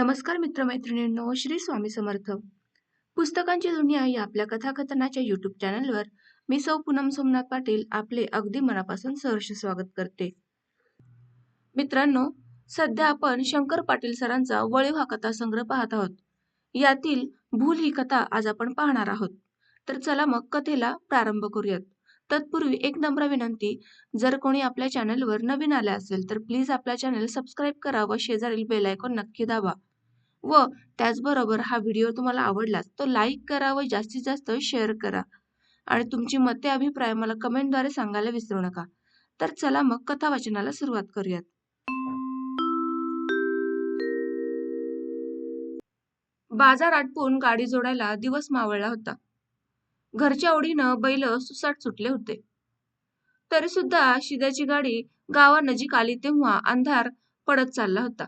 नमस्कार मित्रमैत्रिणींनो श्री स्वामी समर्थ. पुस्तकांची दुनिया या आपल्या कथाकथनाच्या यूट्यूब चॅनलवर मी सौ पूनम सोमनाथ पाटील आपले अगदी मनापासून सहर्ष स्वागत करते. मित्रांनो सध्या आपण शंकर पाटील सरांचा वळीव हा कथा संग्रह पाहत आहोत. यातील भूल ही कथा आज आपण पाहणार आहोत. तर चला मग कथेला प्रारंभ करूयात. तत्पूर्वी एक नम्र विनंती जर कोणी आपल्या चॅनलवर नवीन आले असेल तर प्लीज आपला चॅनल सबस्क्राईब करा व शेजारील बेल आयकॉन नक्की दाबा. व त्याचबरोबर हा व्हिडिओ तुम्हाला आवडलाच तो लाईक करा व जास्तीत जास्त शेअर करा. आणि तुमची मते अभिप्राय मला कमेंटद्वारे सांगायला विसरू नका. तर चला मग कथा वाचनाला सुरुवात करूयात. बाजार आटपून गाडी जोडायला दिवस मावळला होता. घरच्या ओढीनं बैल सुसाट सुटले होते. तरी सुद्धा शिद्याची गाडी गावानजीक आली तेव्हा अंधार पडत चालला होता.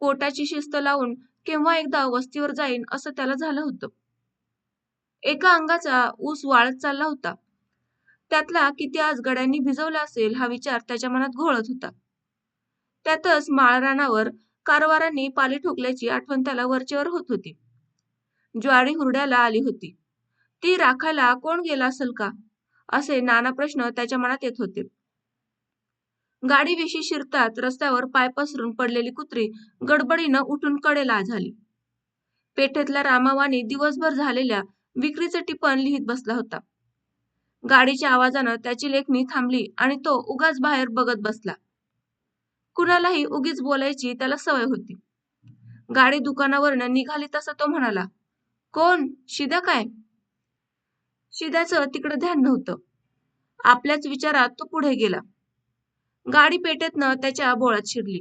पोटाची शिस्त लावून केव्हा एकदा वस्तीवर जाईन असं त्याला झालं होतं. एका अंगाचा ऊस वाळत चालला होता. त्यातला किती आज गड्यांनी भिजवला असेल हा विचार त्याच्या मनात घोळत होता. त्यातच माळरानावर कारवारांनी पाली ठोकल्याची आठवण त्याला वरचेवर होत होती. ज्वारी हुरड्याला आली होती. ती राखायला कोण गेला असेल का? असे नाना प्रश्न त्याच्या मनात येत होते. गाडी विशी शिरतात रस्त्यावर पाय पसरून पडलेली कुत्री गडबडीनं उठून कडेला झाली. पेठेतल्या रामावानी दिवसभर झालेल्या विक्रीचं टिपण लिहित बसला होता. गाडीच्या आवाजानं त्याची लेखणी थांबली आणि तो उगाच बाहेर बघत बसला. कुणालाही उगीच बोलायची त्याला सवय होती. गाडी दुकानावरनं निघाली तसा तो म्हणाला कोण? शिद्या काय? शिद्याचं तिकडे ध्यान नव्हतं. आपल्याच विचारात तो पुढे गेला. गाडी पेटेतनं त्याच्या बोळात शिरली.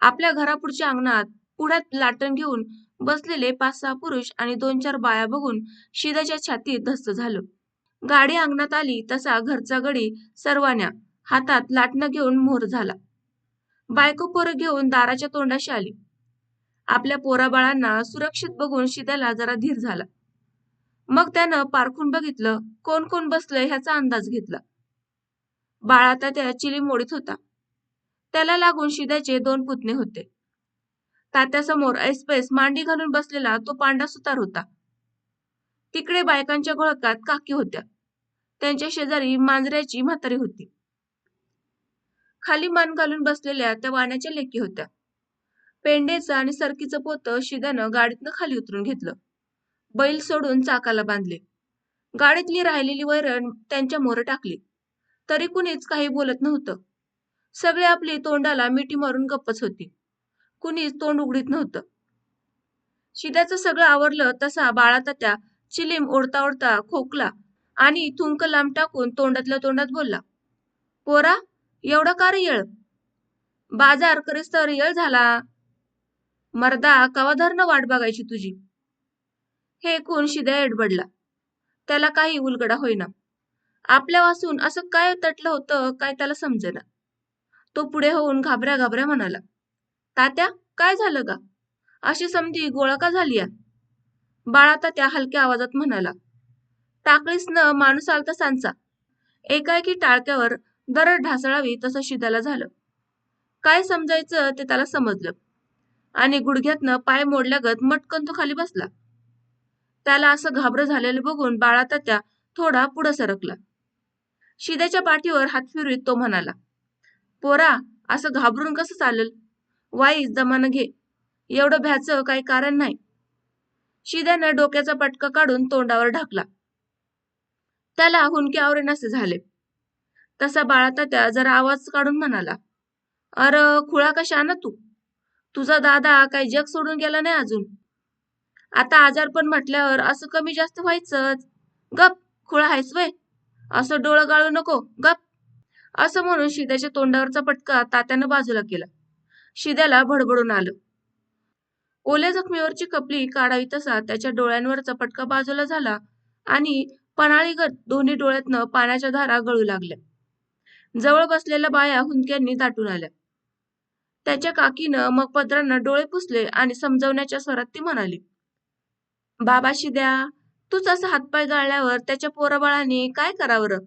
आपल्या घरापुढच्या अंगणात पुढ्यात लाटण घेऊन बसलेले पाच सहा पुरुष आणि दोन चार बाया बघून शिदाच्या छातीत धस्त झालं. गाडी अंगणात आली तसा घरचा गडी सर्वांना हातात लाटणं घेऊन मोर झाला. बायको पोरं घेऊन दाराच्या तोंडाशी आली. आपल्या पोराबाळांना सुरक्षित बघून शिद्याला जरा धीर झाला. मग त्यानं पारखून बघितलं कोण कोण बसलं ह्याचा अंदाज घेतला. बाळ आता त्या चिली मोडीत होता. त्याला लागून शिद्याचे दोन पुतणे होते. तात्यासमोर ऐसपैस मांडी घालून बसलेला तो पांडा सुतार होता. तिकडे बायकांच्या घोळकात काकी होत्या. त्यांच्या शेजारी मांजऱ्याची म्हातारी होती. खाली मान घालून बसलेल्या त्या वाण्याच्या लेकी होत्या. पेंडेचं आणि सरकीचं पोतं शिद्यानं गाडीतनं खाली उतरून घेतलं. बैल सोडून चाकाला बांधले. गाडीतली राहिलेली वैरण त्यांच्या मोर टाकली. तरी कुणीच काही बोलत नव्हतं. सगळे आपली तोंडाला मिठी मारून गप्पच होती. कुणीच तोंड उघडीत नव्हतं. शिद्याचं सगळं आवरलं तसा बाळातात्या चिलीम ओढता ओढता खोकला आणि थुंक लांब टाकून तोंडातल्या तोंडात बोलला पोरा एवढा का रे येळ? बाजार करीस तर येळ झाला. मर्दा कवाधरनं वाट बघायची तुझी. हे ऐकून शिद्या एडबडला. त्याला काही उलगडा होईना. आपल्या वासून असं काय तटलं होतं काय त्याला समजेना. तो पुढे होऊन घाबऱ्या घाबऱ्या म्हणाला तात्या काय झालं का अशी समधी गोळा का झाली या बाळा तात्या हलक्या आवाजात म्हणाला टाकळीसनं माणूस आलता सांचा. एकाएकी टाळक्यावर दरड ढासळावी तसं शिदाला झालं. काय समजायचं ते त्याला समजलं. आणि गुडघ्यातनं पाय मोडल्यागत मटकन तो खाली बसला. त्याला असं घाबरं झालेलं बघून बाळा तात्या थोडा पुढं सरकला. शिद्याच्या पाठीवर हात फिरवीत तो म्हणाला पोरा असं घाबरून कसं चालेल? वाईस जमानं घे. एवढं भ्याचं काही कारण नाही. शिद्यानं डोक्याचा पटका काढून तोंडावर ढाकला. त्याला हुंके आवरेनासे झाले. तसा बाळातात्या जरा आवाज काढून म्हणाला अर खुळा कशा ना तू? तुझा दादा काही जग सोडून गेला नाही अजून. आता आजारपण म्हटल्यावर असं कमी जास्त व्हायचंच. गप खुळा आहेस वय. असं डोळं गाळू नको गप. असं म्हणून शिद्याच्या तोंडावरचा पटका तात्यानं बाजूला केला. शिद्याला भडबडून आलं. ओल्या जखमीवरची कपली काढावी तसा त्याच्या डोळ्यांवरचा पटका बाजूला झाला आणि पणाळीगत दोन्ही डोळ्यातनं पाण्याच्या धारा गळू लागल्या. जवळ बसलेल्या बाया हुंक्यांनी दाटून आल्या. त्याच्या काकीनं मग पत्रांना डोळे पुसले आणि समजवण्याच्या स्वरात ती म्हणाली बाबा शिद्या तूच असं हातपाय गाळल्यावर त्याच्या पोराबाळाने काय करावं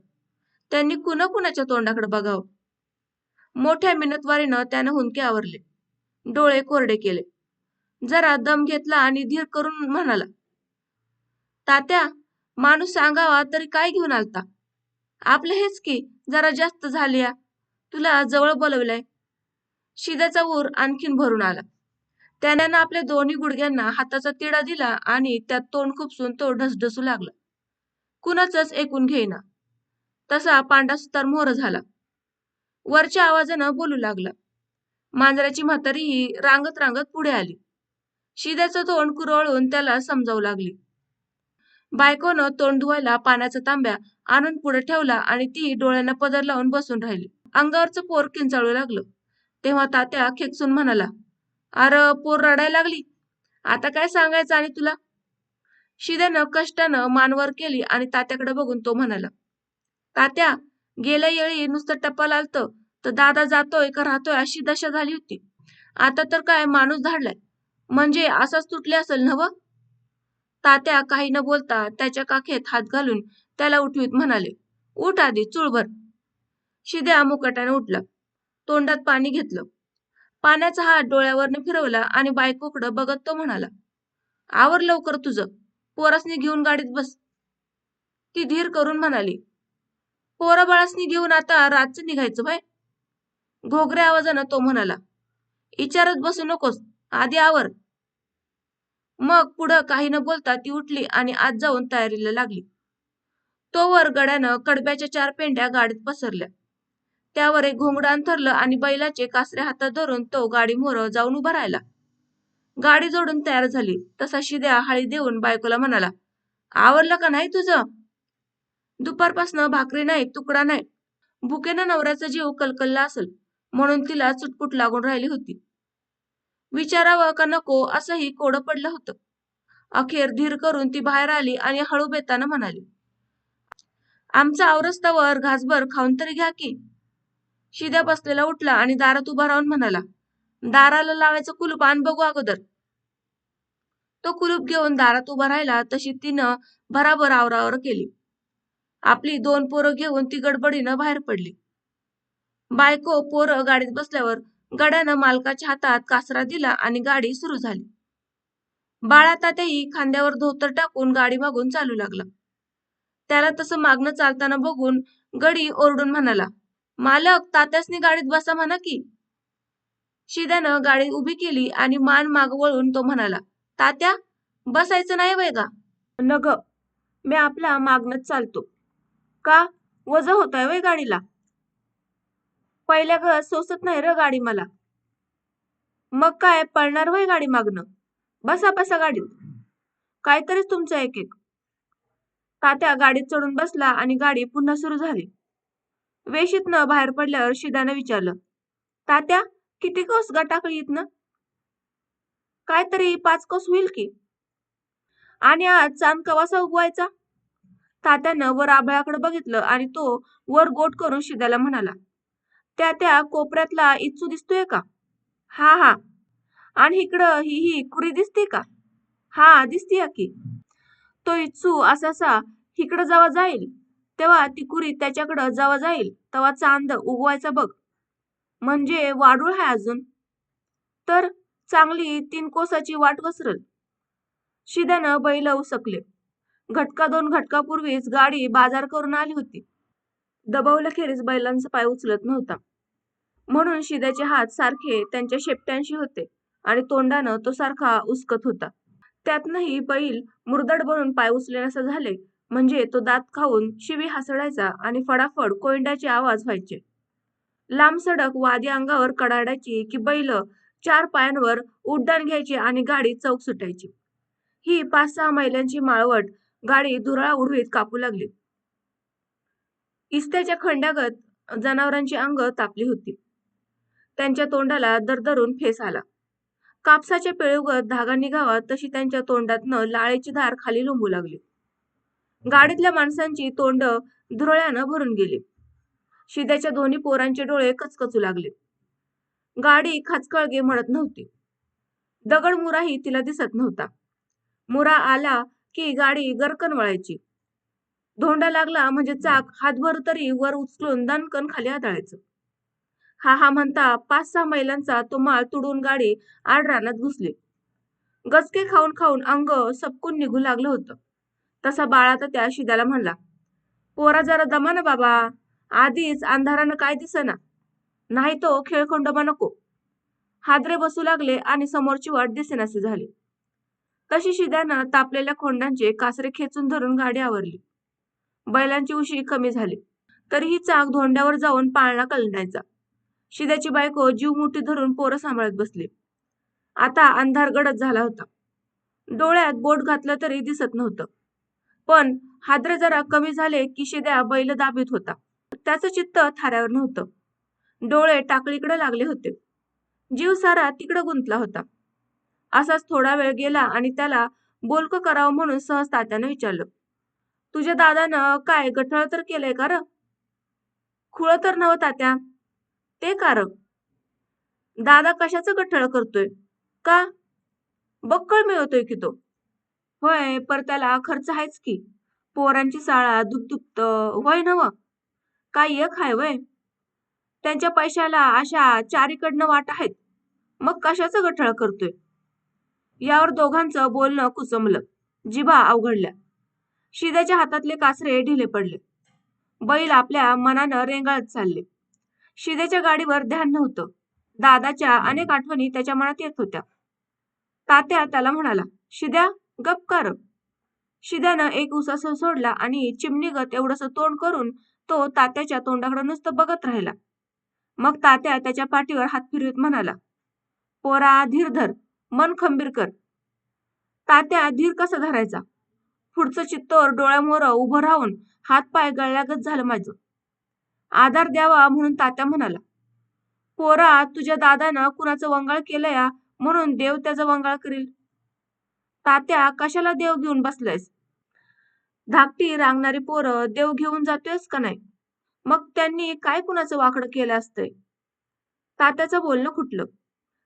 त्यांनी कुणा कुणाच्या तोंडाकडे बघावं? मोठ्या मिनतवारीनं त्यानं हुंके आवरले. डोळे कोरडे केले. जरा दम घेतला आणि धीर करून म्हणाला तात्या माणूस सांगावा तरी काय घेऊन आलता? आपलं हेच की जरा जास्त झाली तुला जवळ बोलवलंय. शिद्याचा ऊर आणखीन भरून आला. त्यानं आपल्या दोन्ही गुडघ्यांना हाताचा तिडा दिला आणि त्यात तोंड खुपसून तो ढसढसू लागला. कुणाचंच ऐकून घेईना. तसा पांडा सुतार मोर झाला. वरच्या आवाजानं बोलू लागला. मांजराची म्हातारीही रांगत रांगत पुढे आली. शिद्याचं तोंड कुरवळून त्याला समजावू लागली. बायकोनं तोंड धुवायला पाण्याचा तांब्या आणून पुढे ठेवला आणि ती डोळ्यांना पदर लावून बसून राहिली. अंगावरचं पोर किंचाळू लागलं. तेव्हा तात्या खेकसून म्हणाला अर पोर रडायला लागली. आता काय सांगायचं आणि तुला? शिद्यानं कष्टानं मानवर केली आणि तात्याकडे बघून तो म्हणाला तात्या गेल्या येळी नुसतं टप्पा आलत तर दादा जातोय का राहतोय अशी दशा झाली होती. आता तर काय माणूस धाडलाय. म्हणजे असाच तुटले असेल नव? तात्या काही न बोलता त्याच्या काखेत हात घालून त्याला उठवीत म्हणाले उठ आधी चुळभर शिद्या मुकट्याने उठला. तोंडात पाणी घेतलं. पाण्याचा हात डोळ्यावरनं फिरवला आणि बायकोकडं बघत तो म्हणाला आवर लवकर तुझं. पोरासनी घेऊन गाडीत बस. ती धीर करून म्हणाली पोराबाळासनी घेऊन आता रातचं निघायचं बाय. घोगऱ्या आवाजानं तो म्हणाला इचारत बसू नकोस. आधी आवर. मग पुढं काही न बोलता ती उठली आणि आत जाऊन तयारीला लागली. तोवर गड्यानं कडब्याच्या चार पेंड्या गाडीत पसरल्या. त्यावर एक घोंगडान अंथरलं आणि बैलाचे कासरे हातात धरून तो गाडी मोर जाऊन उभा राहिला. गाडी जोडून तयार झाली. तसा शिद्या हाळी देऊन बायकोला म्हणाला आवरलं का नाही तुझं? दुपारपासनं भाकरी नाही तुकडा नाही. भुकेनं नवऱ्याचा जीव कलकलला असेल. म्हणून तिला चुटपुट लागून राहिली होती. विचारावं का नको असंही कोडं पडलं होतं. अखेर धीर करून ती बाहेर आली आणि हळू बेतानं म्हणाली आमचा आवरस्तावर घासभर खाऊन तरी घ्या की. शिद्या बसलेला उठला आणि दारात उभा राहून म्हणाला दाराला लावायचं कुलूप आण बघू अगोदर. तो कुलूप घेऊन दारात उभा राहिला तशी तिनं भराभर आवरावर केली. आपली दोन पोरं घेऊन ती गडबडीनं बाहेर पडली. बायको पोरं गाडीत बसल्यावर गड्यानं मालकाच्या हातात कासरा दिला आणि गाडी सुरू झाली. बाळा तात्याही खांद्यावर धोतर टाकून गाडी मागून चालू लागला. त्याला तसं मागणं चालताना बघून गडी ओरडून म्हणाला मालक तात्यासनी गाडीत बसा म्हणा की. शिद्यानं गाडी उभी केली आणि मान माग वळून तो म्हणाला तात्या बसायचं नाही वय का? ग मी आपला मागणच चालतो. का? वज होत आहे वय गाडीला? पहिल्या घर सोसत नाही र गाडी मला. मग काय पळणार वय गाडी मागणं? बसा बसा गाडीत. काहीतरीच तुमचं एक एक तात्या गाडीत चढून बसला आणि गाडी पुन्हा सुरू झाली. वेशीतनं बाहेर पडल्यावर शिदानं विचारलं तात्या किती कोस गटाकळी इथनं ना? तरी पाच कोस होईल की? आणि आज चांद कवासा उगवायचा? तात्यानं वर आभाळाकडे बघितलं आणि तो वर गोट करून शिद्याला म्हणाला त्या त्या कोपऱ्यातला इच्छू दिसतोय का? हा हा. आणि इकडं ही ही कुरी दिसते का? हा दिसतीय की. तो इच्छू असा असा इकडं जावा जाईल तेव्हा ती कुरी त्याच्याकडं जावा जाईल तवा चांद उगवायचा बघ. म्हणजे वाडूळ आहे अजून. तर चांगली तीन कोसाची वाट वसरल. शिद्यानं बैल उसकले. घटका दोन घटकापूर्वीच गाडी बाजार करून आली होती. दबावल्याखेरीज बैलांचा पाय उचलत नव्हता. म्हणून शिद्याचे हात सारखे त्यांच्या शेपट्यांशी होते आणि तोंडानं तो सारखा उसकत होता. त्यातनंही बैल मुरदड बनून पाय उचलेनासे झाले म्हणजे तो दात खाऊन शिवी हसडायचा आणि फडाफड कोयंड्याचे आवाज व्हायचे. लांब सडक वादी अंगावर कडाडायची की बैल चार पायांवर उड्डाण घ्यायची आणि गाडी चौक सुटायची. ही पाच सहा मैलांची माळवट गाडी धुराळा उडवीत कापू लागली. इस्त्याच्या खंड्यागत जनावरांची अंग तापली होती. त्यांच्या तोंडाला दरदरून फेस आला. कापसाच्या पेळुगत धागा निघावा तशी त्यांच्या तोंडातनं लाळेची धार खाली लोंबू लागली. गाडीतल्या माणसांची तोंड धुरळ्यानं भरून गेली. शिद्याच्या दोन्ही पोरांचे डोळे कचकचू लागले. गाडी खाचकळगे म्हणत नव्हती. दगड मुराही तिला दिसत नव्हता. मुरा आला की गाडी गरकन वळायची. धोंडा लागला म्हणजे चाक हातभर तरी वर उचलून दणकन खाली आदळायचं हा हा म्हणता पाच सहा मैलांचा तो माळ तुडून गाडी आड रानात घुसली. गचके खाऊन खाऊन अंग सपकून निघू लागलं होतं. तसा बाळा तर त्या शिद्याला म्हणला पोरा जरा दमा ना बाबा आधीच अंधारानं काय दिसना. नाही तो खेळखंडोबा नको. हादरे बसू लागले आणि समोरची वाट दिसेनासे झाली. तशी शिद्यानं तापलेल्या खोंडांचे कासरे खेचून धरून गाडी आवरली. बैलांची उशी कमी झाली. तरीही चाक धोंड्यावर जाऊन पाळणा कलंडायचा. शिद्याची बायको जीव मुठी धरून पोरं सांभाळत बसली. आता अंधार गडद झाला होता. डोळ्यात बोट घातलं तरी दिसत नव्हतं. पण हादरे जरा कमी झाले की शिद्या बैल दाबीत होता. त्याचं चित्त थाऱ्यावर नव्हतं. डोळे टाकळीकडे लागले होते. जीव सारा तिकडं गुंतला होता. असाच थोडा वेळ गेला आणि त्याला बोलकं करावं म्हणून सहज तात्यानं विचारलं तुझ्या दादानं काय गठळ तर केलंय का र? खुळ तर नव्ह तात्या. ते कार दादा कशाचं गठळ करतोय? का? बक्कळ मिळवतोय की तो. होय पर त्याला खर्च आहेच की. पोरांची शाळा दुखदुखत होय नव. काय एक हाय वय. त्यांच्या पैशाला अशा चारीकडनं वाट आहेत. मग कशाचं गठळ करतोय? यावर दोघांचं बोलणं कुचमलं जिभा अवघडल्या. शिद्याच्या हातातले कासरे ढिले पडले. बैल आपल्या मनानं रेंगाळत चालले. शिद्याच्या गाडीवर ध्यान नव्हतं. दादाच्या अनेक आठवणी त्याच्या मनात येत होत्या. तात्या त्याला म्हणाला शिद्या गप कर शिद्यानं एक उसासा सोडला आणि चिमणीगत एवढंसं तोंड करून तो तात्याच्या तोंडाकडे नुसतं बघत राहिला. मग तात्या त्याच्या पाठीवर हात फिरवीत म्हणाला पोरा धीर धर मन खंबीर कर. तात्या धीर कसा धरायचा? पुढचं चित्तोर डोळ्यामोर उभं राहून हातपाय गळल्यागत झालं माझं. आधार द्यावा म्हणून तात्या म्हणाला पोरा तुझ्या दादानं कुणाचं वंगाळ केलंया म्हणून देव त्याचं वंगाळ करील. तात्या कशाला देव घेऊन बसलायस? धाकटी रांगणारी पोरं देव घेऊन जातोयस का नाही? मग त्यांनी काय कुणाचं वाकडं केलं असतंय? तात्याचं बोलणं खुटलं.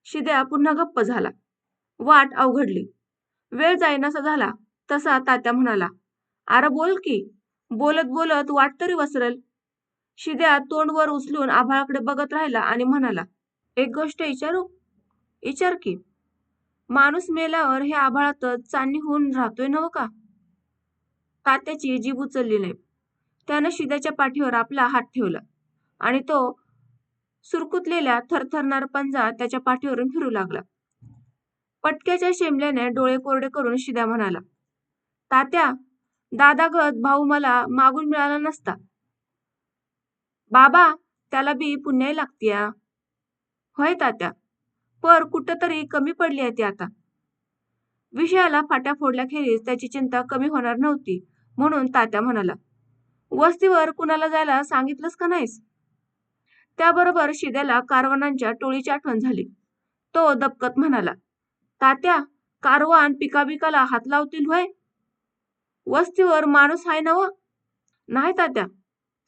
शिद्या पुन्हा गप्प झाला. वाट अवघडली. वेळ जाईनासा झाला तसा तात्या म्हणाला अरे बोल की बोलत बोलत वाट तरी वसरल. शिद्या तोंडवर उचलून आभाळाकडे बघत राहिला आणि म्हणाला एक गोष्ट विचारू? विचार की. माणूस मेल्यावर हे आभाळातच चांदणी होऊन राहतोय नव का? तात्याची जीभ उचलली नाही. त्यानं शिद्याच्या पाठीवर आपला हात ठेवला आणि तो सुरकुतलेल्या थरथरणार पंजा त्याच्या पाठीवरून फिरू लागला. पटक्याच्या शेमल्याने डोळे कोरडे करून शिद्या म्हणाला तात्या दादागत भाऊ मला मागून मिळाला नसता. बाबा त्याला बी पुण्याई लागतीया. होय तात्या. पर कुठंतरी कमी पडली आहे ती आता. विषयाला फाट्या फोडल्याखेरीज त्याची चिंता कमी होणार नव्हती म्हणून तात्या म्हणाला वस्तीवर कुणाला जायला सांगितलंस का नाहीस? त्याबरोबर शिद्याला कारवानांच्या टोळीची आठवण झाली. तो दबकत म्हणाला तात्या कारवान पिकाबिकाला हात लावतील होय? वस्तीवर माणूस आहे नव? नाही तात्या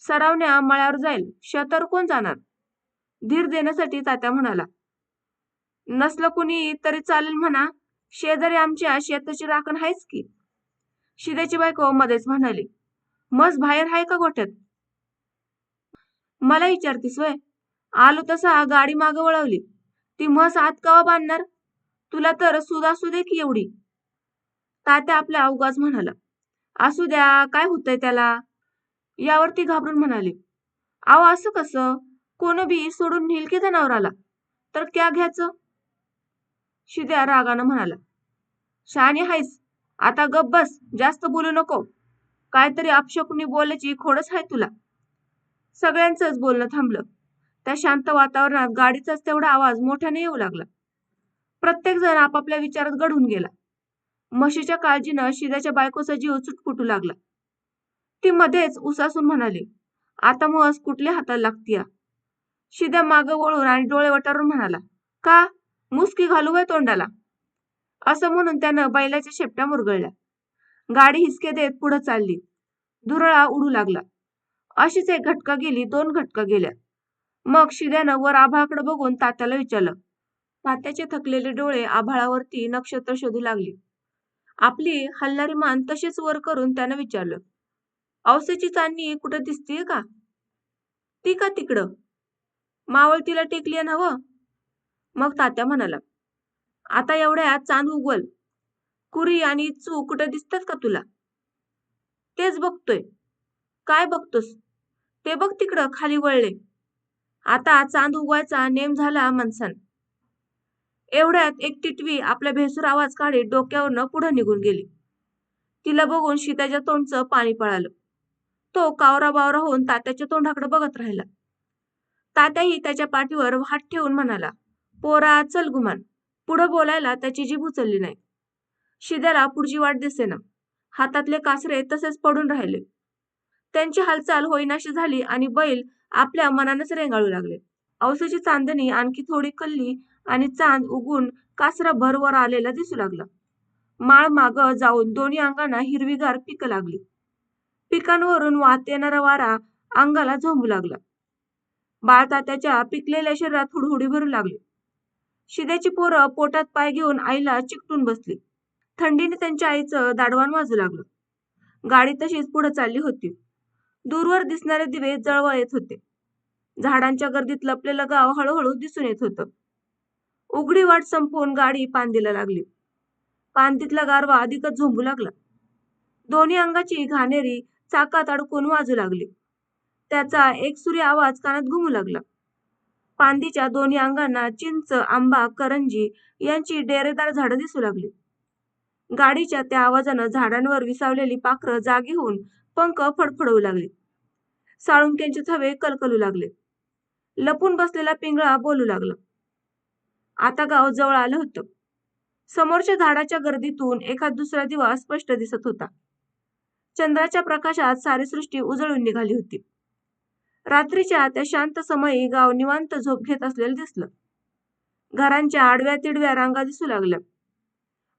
सरावण्या मळ्यावर जाईल शतर कोण जाणार? धीर देण्यासाठी तात्या म्हणाला नसलं कुणी तरी चालेल म्हणा. शेजारी आमच्या शेताची राखण आहेच की. शिद्याची बायको मध्येच म्हणाली मस बाहेर आहे का गोठ्यात? मला विचारतीस वय. आलो तसा गाडी मागं वळवली. ती म्हस आत कवा बांधणार? तुला तर सुद असू दे की एवढी. तात्या आपल्या अवगाज म्हणाला असू द्या काय होतंय त्याला? यावरती घाबरून म्हणाली आव असं कसं? कोण बी सोडून नेल की जनावराला तर क्या घ्यायचं? शिद्या रागानं म्हणाला. शहाणी हायस आता गप बस. जास्त बोलू नको. काहीतरी अपशकुनी बोलायची खोडच आहे तुला. सगळ्यांचंच बोलणं थांबलं. त्या शांत वातावरणात गाडीचाच तेवढा आवाज मोठ्याने येऊ लागला. प्रत्येक जण आपापल्या विचारात गढून गेला. म्हशीच्या काळजीनं शिद्याच्या बायकोचा जीव चुटपुटू लागला. ती मध्येच उसासून म्हणाली आता म्हस कुठल्या हाताला लागतीया? शिद्या मागं वळून आणि डोळे वटारून म्हणाला का? मुसकी घालू वय तोंडाला. असं म्हणून त्यानं बैलाच्या शेपट्या मुरगळल्या. गाडी हिसके देत पुढे चालली. धुरळा उडू लागला. अशीच एक घटका गेली दोन घटका गेल्या. मग शिद्यानं वर आभाळाकडे बघून तात्याला विचारलं. तात्याचे थकलेले डोळे आभाळावरती नक्षत्र शोधू लागली. आपली हलणारी मान तशीच वर करून त्यानं विचारलं. औसेची चांदणी कुठं दिसतीये का? ती का तिकडं? मावळतीला टेकली ना हवं मग तात्या म्हणाला आता एवढ्या चांद उगवल. कुरी आणि चू कुठं दिसतात का तुला? तेच बघतोय. काय बघतोस? ते बघ तिकडं खाली वळले. आता चांद उगवायचा नेम झाला मनसन एवढ्यात एक टिटवी आपला भेसूर आवाज काढीत डोक्यावरनं पुढे निघून गेली. तिला बघून सीताच्या तोंडचं पाणी पळालं. तो कावरा बावरा होऊन तात्याच्या तोंडाकडे बघत राहिला. तात्याही त्याच्या पाठीवर हात ठेवून म्हणाला पोरा चल गुमान. पुढं बोलायला त्याची जीभ उचलली नाही. शिद्याला पुढची वाट दिसेना. हातातले कासरे तसेच पडून राहिले. त्यांची हालचाल होईनाशी झाली आणि बैल आपल्या मनानेच रेंगाळू लागले. औसाची चांदणी आणखी थोडी कल्ली आणि चांद उगून कासरा भरवर आलेला दिसू लागला. माळ माग जाऊन दोन्ही अंगांना हिरवीगार पिकं लागली. पिकांवरून वाहत येणारा वारा अंगाला झोंबू लागला. बाळता त्याच्या पिकलेल्या शरीरात हुडहुडी भरू लागली. शिद्याची पोरं पोटात पाय घेऊन आईला चिकटून बसली. थंडीने त्यांच्या आईचं दाडवान वाजू लागलं. गाडी तशीच पुढे चालली होती. दूरवर दिसणारे दिवे जळवळ येत होते. झाडांच्या गर्दीत लपलेलं गाव हळूहळू दिसून येत होतं. उघडी वाट संपवून गाडी पांदीला लागली. पांदीतला गारवा अधिकच झोंबू लागला. दोन्ही अंगाची घाणेरी चाकात अडकून वाजू लागली. त्याचा एक सूर्य आवाज कानात घुमू लागला. पांदीच्या दोन्ही अंगांना चिंच आंबा करंजी यांची डेरेदार झाडं दिसू लागली. गाडीच्या त्या आवाजानं झाडांवर विसावलेली पाखरं जागी होऊन पंख फडफडवू लागली. साळुंक्यांचे थवे कलकलू लागले. लपून बसलेला पिंगळा बोलू लागला. आता गाव जवळ आलं होतं. समोरच्या झाडाच्या गर्दीतून एखाद दुसरा दिवा स्पष्ट दिसत होता. चंद्राच्या प्रकाशात सारी सृष्टी उजळून निघाली होती. रात्रीच्या त्या शांत समयी गाव निवांत झोप घेत असलेलं दिसलं. घरांच्या आडव्या तिडव्या रांगा दिसू लागल्या.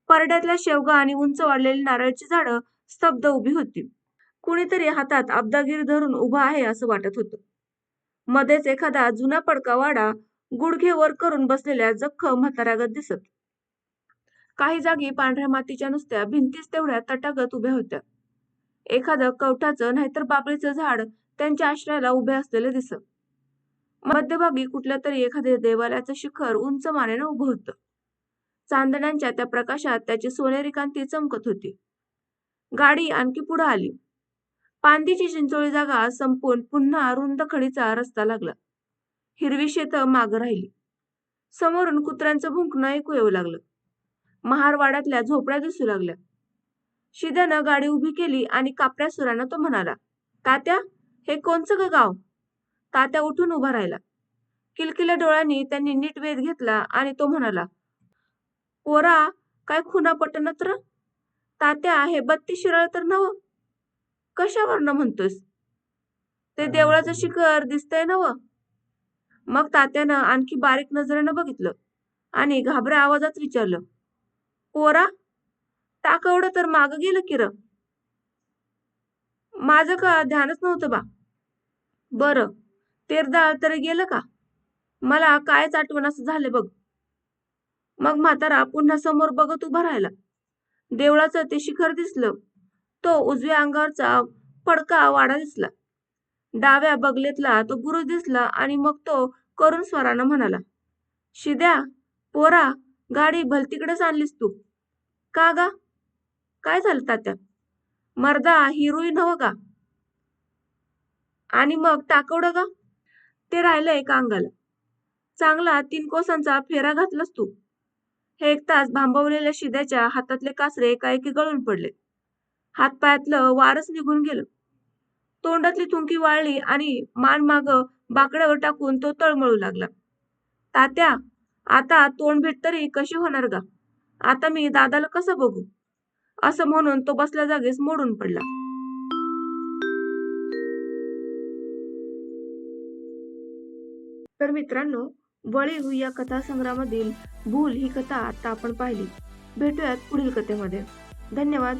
परड्यातल्या शेवगा आणि उंच वाढलेली नारळची झाडं स्तब्ध उभी होती. कुणीतरी हातात अब्दागिरी धरून उभा आहे असं वाटत होतं. मध्येच एखादा जुना पडका वाडा गुडघे वर करून बसलेल्या जख्ख म्हाताऱ्यागत दिसत. काही जागी पांढऱ्या मातीच्या नुसत्या भिंतीच तेवढ्या तटागत उभ्या होत्या. एखादं कवठाचं नाहीतर बाबळीचं झाड त्यांच्या आश्रयाला उभे असलेले दिसत. मध्यभागी कुठल्या तरी एखाद्या देवालयाचं शिखर उंच मानेनं उभं होतं. चांदण्यांच्या त्या प्रकाशात त्याची सोनेरी कांती चमकत होती. गाडी आणखी पुढे आली. पांदीची चिंचोळी जागा संपून पुन्हा रुंद खडीचा रस्ता लागला. हिरवी शेतं मागं राहिली. समोरून कुत्र्यांचं भुंकणं ऐकू येऊ लागलं. महारवाड्यातल्या झोपड्या दिसू लागल्या. शिद्यानं गाडी उभी केली आणि कापऱ्या सुरानं तो म्हणाला तात्या हे कोणचं ग गाव? तात्या उठून उभा राहिला. किलकिल्या डोळ्यांनी त्यांनी नीट वेध घेतला आणि तो म्हणाला पोरा काय खुना पटनत र? तात्या हे बत्ती शिराळ तर नव. कशावरनं म्हणतोस ते देवळाचं शिखर दिसतंय नव. मग तात्यानं आणखी बारीक नजरेनं बघितलं आणि घाबऱ्या आवाजात विचारलं पोरा टाकवडं तर माग गेलं की र? माझं का ध्यानच नव्हतं बा? बरं. तेरदाळ तरी गेलं का? मला कायच आठवण असं झालं बघ. मग म्हातारा पुन्हा समोर बघत उभा राहिला. देवळाचं ते शिखर दिसलं. तो उजव्या अंगावरचा पडका वाडा दिसला. डाव्या बगलेतला तो गुरु दिसला आणि मग तो करून स्वरानं म्हणाला शिद्या पोरा गाडी भलतीकडेच आणलीस तू. का गा? काय झालं तात्या? मर्दा हिरोईन हवं का? आणि मग टाकवडं ग? ते राहिलं एका अंगाला. चांगला तीन कोसांचा फेरा घातलास तू. हे एक तास भांबवलेल्या शिद्याच्या हातातले कासरे एकाएकी गळून पडले. हातपायातलं वारच निघून गेलं. तोंडातली थुंकी वाळली आणि मान माग बाकड्यावर टाकून तो तळमळू लागला. तात्या आता तोंड भेट तरी कशी होणार गा? आता मी दादाला कसं बघू? असं म्हणून तो बसल्या जागेस मोडून पडला. तर मित्रांनो बळीव या कथासंग्रहामधील भूल ही कथा आता आपण पाहिली. भेटूयात पुढील कथेमध्ये. धन्यवाद.